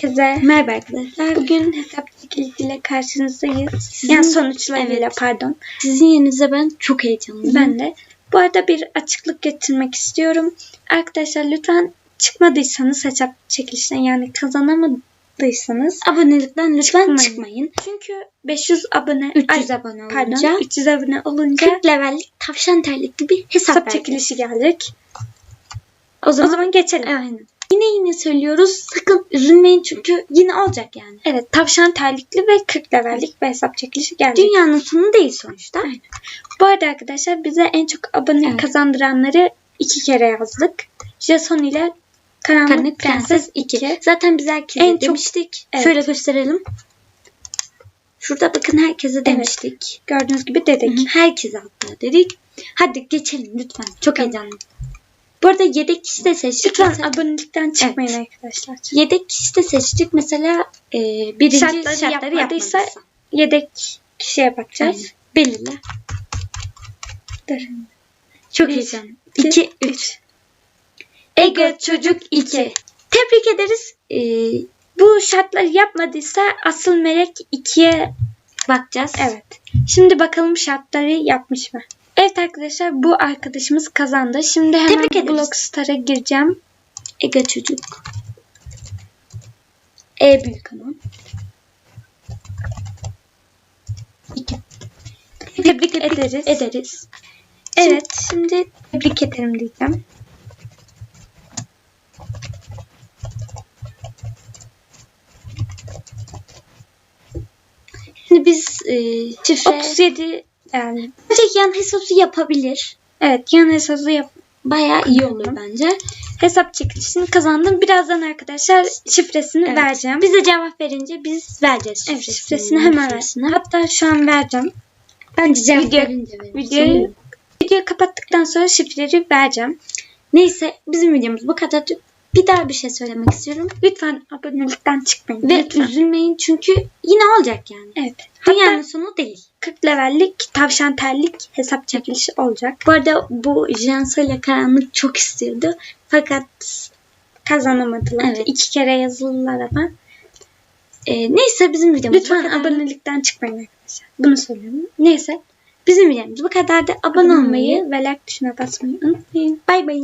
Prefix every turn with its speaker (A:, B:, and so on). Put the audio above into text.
A: Herkese
B: Merhaba arkadaşlar.
A: bugün hesap çekilişiyle karşınızdayız.
B: Sizin-
A: yani sonuçlarıyla
B: Evet.
A: pardon.
B: Sizin yerinize ben çok heyecanlıyım.
A: Ben de. Bu arada bir açıklık getirmek istiyorum. Arkadaşlar lütfen çıkmadıysanız hesap çekilişten yani kazanamadıysanız
B: abonelikten lütfen
A: Çıkmayın.
B: çıkmayın.
A: çünkü 500 abone
B: 300
A: ay,
B: abone
A: pardon
B: olunca
A: 300 abone olunca
B: 40 levellik tavşan terlikli bir hesap,
A: hesap çekilişi gelecek.
B: O
A: O
B: zaman,
A: zaman geçelim.
B: aynen. Yine yine söylüyoruz. Sakın üzülmeyin çünkü yine olacak yani.
A: Evet, tavşan terlikli ve 40 levellik bir hesap çekilişi gelecek.
B: Dünyanın sonu değil sonuçta.
A: Bu arada arkadaşlar bize en çok abone
B: Evet.
A: kazandıranları iki kere yazdık. Jason ile Karanlık,
B: Karanlık
A: Prenses
B: Prenses
A: 2.
B: 2. Zaten biz herkese
A: En çok-
B: demiştik.
A: Evet.
B: Şöyle gösterelim. Şurada bakın herkese demiştik.
A: Gördüğünüz gibi dedik.
B: Hı hı. Herkese hatta dedik. Hadi geçelim lütfen. Çok
A: Tamam.
B: Bu arada yedek kişi de seçtik.
A: Lütfen
B: Mesela-
A: abonelikten çıkmayın arkadaşlar.
B: Yedek kişi de seçtik. Mesela e, birinci
A: Şartları
B: şartları,
A: yapmadıysa- Yedek kişiye bakacağız.
B: Aynen. belirle.
A: Dur.
B: Çok heyecanlı.
A: iki,
B: 2, 3. Ego Çocuk 2. Tebrik ederiz. E,
A: Bu şartları yapmadıysa asıl melek 2'ye
B: bakacağız.
A: evet. Şimdi bakalım şartları yapmış mı? Evet arkadaşlar bu arkadaşımız kazandı. Şimdi hemen
B: Tebrik.
A: Blockstar'a gireceğim.
B: Ego Çocuk. E büyük ama. İki.
A: Tebrik ederiz.
B: Ederiz.
A: Evet şimdi tebrik ederim diyeceğim.
B: Şimdi biz e, şifre
A: 37 yani.
B: Bence yan hesabı yapabilir.
A: Evet yan hesabı yap.
B: Bayağı iyi olur bence.
A: Hesap çekilişini kazandım. Birazdan arkadaşlar şifresini
B: Evet.
A: vereceğim.
B: Bize cevap verince biz vereceğiz
A: Evet,
B: şifresini.
A: şifresini hemen ver.
B: şifresini.
A: Hatta şu an vereceğim. Bence cevap
B: Video,
A: verince. Videoyu, videoyu kapattıktan sonra şifreleri vereceğim.
B: Neyse bizim videomuz bu kadar. Bir daha bir şey söylemek istiyorum.
A: Lütfen abonelikten çıkmayın.
B: Ve
A: Lütfen.
B: üzülmeyin çünkü yine olacak yani.
A: Evet.
B: Dünyanın sonu değil.
A: 40 levellik tavşan terlik hesap çekilişi olacak.
B: Bu arada bu Jansa ile Karanlık çok istiyordu. Fakat
A: Kazanamadılar.
B: Evet.
A: İki kere yazılılar ama.
B: e, neyse bizim videomuz
A: Lütfen
B: bu kadar.
A: abonelikten çıkmayın arkadaşlar. Bunu söylüyorum.
B: Neyse bizim videomuz bu kadar da abone olmayı
A: ve like tuşuna basmayı unutmayın.
B: bay bay.